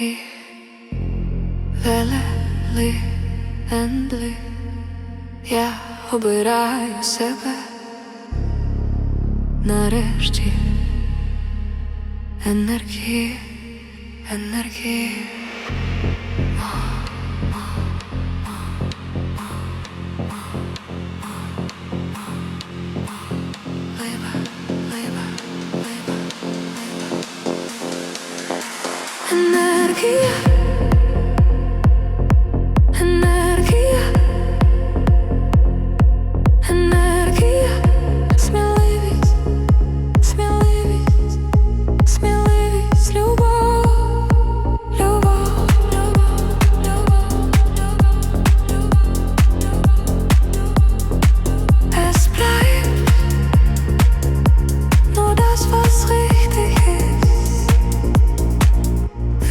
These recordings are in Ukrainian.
і лелели ендли. Я обираю себе нарешті енергії, енергії. here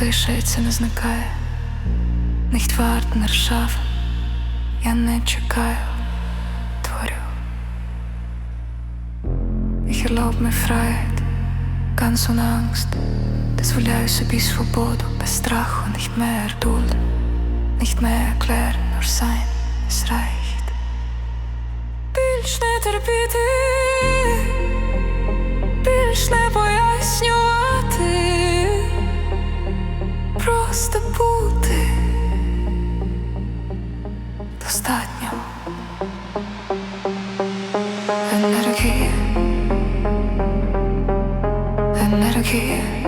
лишається, не зникає. Nicht warten, erschaffen. Я не чекаю, творю. Ich erlaube mir Freiheit, ganz ohne Angst. Дозволяю собі свободу без страху, nicht mehr erdulden, nicht mehr erklären, nur sein, es reicht. Більш не терпіти, care. I key.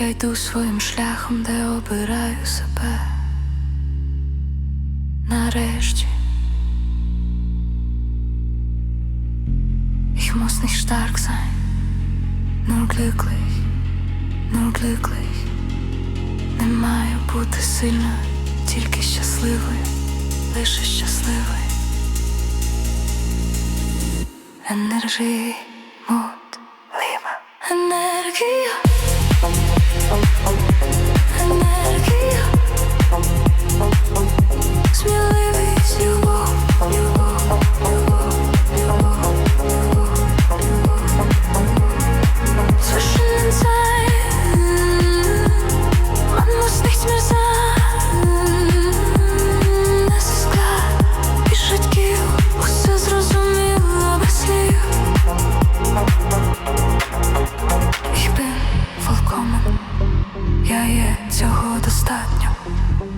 Я йду своїм шляхом, де обираю себе. Нарешті. Ich muss nicht stark sein, nur glücklich, nur glücklich. Не маю бути сильною, тільки щасливою, лише щасливою. Енергії, мут, ліва. Енергія. oh, oh. oh. достатньо.